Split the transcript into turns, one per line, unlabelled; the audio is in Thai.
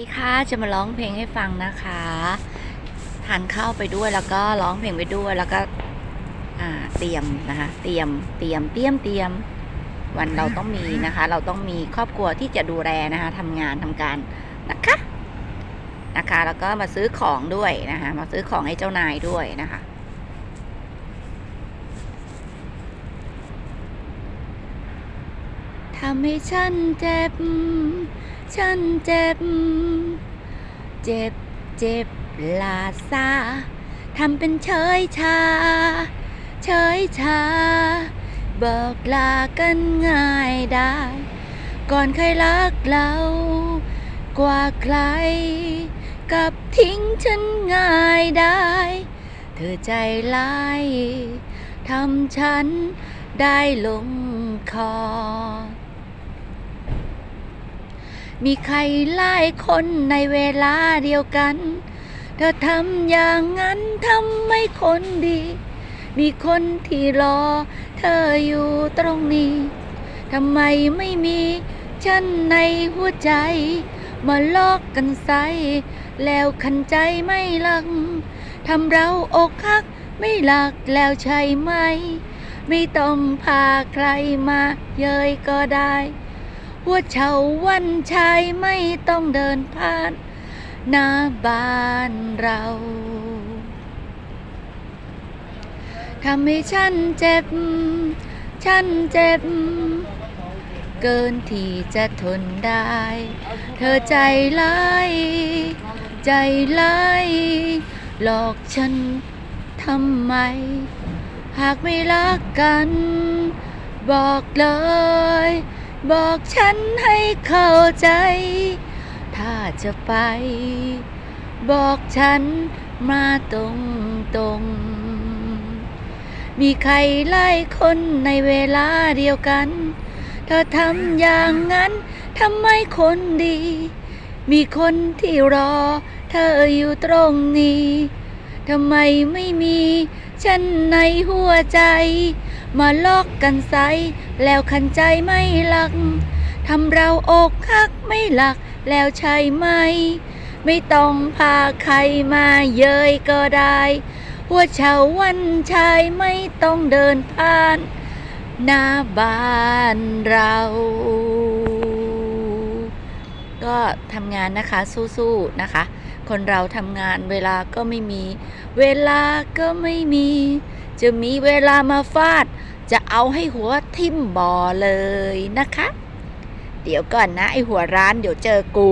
ดีค่ะ จะมาร้องเพลงให้ฟังนะคะทานข้าวไปด้วยแล้วก็ร้องเพลงไปด้วยแล้วก็เตรียมนะคะเตรียมเตรียมเตรียมเตรียมวันเราต้องมีนะคะ เราต้องมีครอบครัวที่จะดูแลนะคะทำงานทำการนะคะนะคะ แล้วก็มาซื้อของด้วยนะคะ มาซื้อของให้เจ้านายด้วยนะคะทำให้ฉันเจ็บ ฉันเจ็บ เจ็บเจ็บลาซาทำเป็นเฉยชา เฉยชา บอกลากันง่ายได้ ก่อนใครรักเรา กว่าใคร กับทิ้งฉันง่ายได้ เธอใจร้ายทำฉันได้ลงคอ มีใครหลายคนในเวลาเดียวกัน เธอทำอย่างนั้นทำไม่คนดี มีคนที่รอ เธออยู่ตรงนี้ทำไมไม่มีฉันในหัวใจ มาลอกกันใส แล้วขันใจไม่ลังทำเราอกหักไม่หลักแล้วใช่ไหม ไม่ต้องพาใครมาเย้ยก็ได้ หัวเฉาวันชายไม่ต้องเดินผ่านหน้าบ้านเราทำให้ฉันเจ็บ ฉันเจ็บ เกินที่จะทนได้ เธอใจร้าย ใจร้ายหลอกฉันทำไม หากไม่รักกัน บอกเลย บอกฉันให้เข้าใจ ถ้าจะไป บอกฉันมาตรงตรงๆมีใครไล่คนในเวลาเดียวกัน เธอทำอย่างนั้นทำไมคนดี มีคนที่รอ เธออยู่ตรงนี้ทำไมไม่มี ฉันในหัวใจ มาลอกกันใส แล้วขันใจไม่หลักทำเราอกหักไม่หลัก แล้วใช่ไหม ไม่ต้องพาใครมาเย้ยก็ได้หัวเฉาวันชายไม่ต้องเดินผ่านหน้าบ้านเรา ก็ทำงานนะคะสู้ๆนะคะ คนเราทำงานเวลาก็ไม่มี เวลาก็ไม่มี จะมีเวลามาฟาด จะเอาให้หัวทิ่มบ่อเลยนะคะ เดี๋ยวก่อนนะ ไอหัวร้านเดี๋ยวเจอกู